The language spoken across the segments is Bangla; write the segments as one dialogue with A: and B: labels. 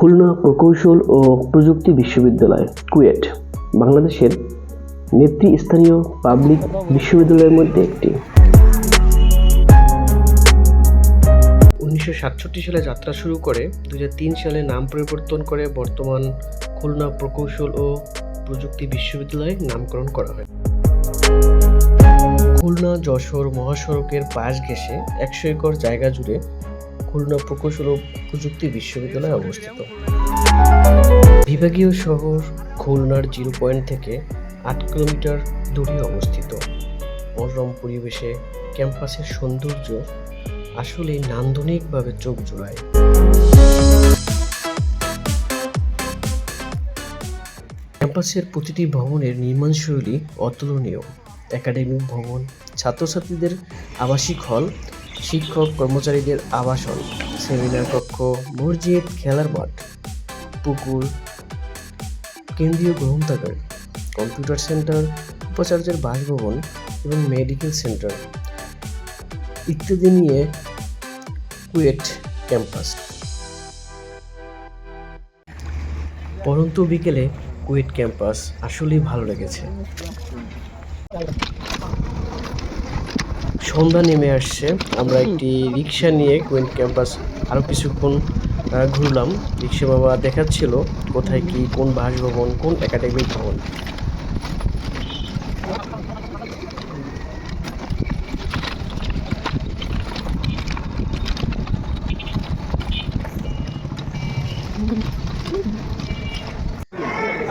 A: খুলনা প্রকৌশল ও প্রযুক্তি বিশ্ববিদ্যালয়, কুয়েট, বাংলাদেশের নেতৃস্থানীয় পাবলিক বিশ্ববিদ্যালয়ের মধ্যে একটি। উনিশশো সাতষট্টি সালে যাত্রা শুরু করে দু সালে নাম পরিবর্তন করে বর্তমান খুলনা প্রকৌশল ও প্রযুক্তি বিশ্ববিদ্যালয়ে নামকরণ করা হয়। খুলনা যশোর মহাসড়কের পাশ ঘেঁষে একশো একর জায়গা জুড়ে খুলনা প্রকৌশল ও প্রযুক্তি বিশ্ববিদ্যালয়ে অবস্থিত। বিভাগীয় শহর খুলনার জিরো পয়েন্ট থেকে আট কিলোমিটার দূরে অবস্থিত। মনোরম পরিবেশে ক্যাম্পাসের সৌন্দর্য আসলে নান্দনিকভাবে চোখ জোড়ায়। ক্যাম্পাসের প্রতিটি ভবনের নির্মাণশৈলী অতুলনীয়। একাডেমিক ভবন, ছাত্রছাত্রীদের আবাসিক হল শিক্ষক, কর্মচারীদের আবাসন, সেমিনার কক্ষ, মসজিদ, খেলার মাঠ, পুকুর, কেন্দ্রীয় গ্রন্থাগার, কম্পিউটার সেন্টার, উপাচার্যের বাসভবন এবং মেডিকেল সেন্টার ইত্যাদি নিয়ে কুয়েট ক্যাম্পাস। পরন্তু বিকেলে কুয়েট ক্যাম্পাস আসলেই ভালো লেগেছে। সন্ধ্যা নেমে আসছে। আমরা একটি রিক্সা নিয়ে কুয়েট ক্যাম্পাস আরও কিছুক্ষণ ঘুরলাম। রিক্সা বাবা দেখাচ্ছিল কোথায় কি, কোন বাসভবন, কোন একাডেমিক ভবন।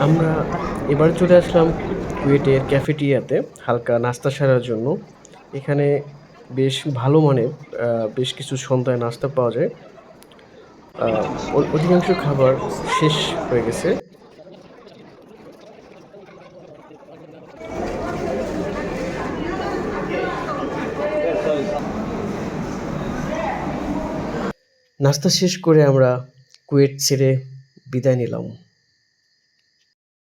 A: আমরা এবার চলে আসলাম কুয়েটের ক্যাফেটিয়াতে হালকা নাস্তা সারার জন্য। এখানে বেশ ভালো মানের বেশ কিছু সন্ধ্যায় নাস্তা পাওয়া যায়। অধিকাংশ খাবার শেষ হয়ে গেছে। নাস্তা শেষ করে আমরা কুয়েট ছেড়ে বিদায় নিলাম।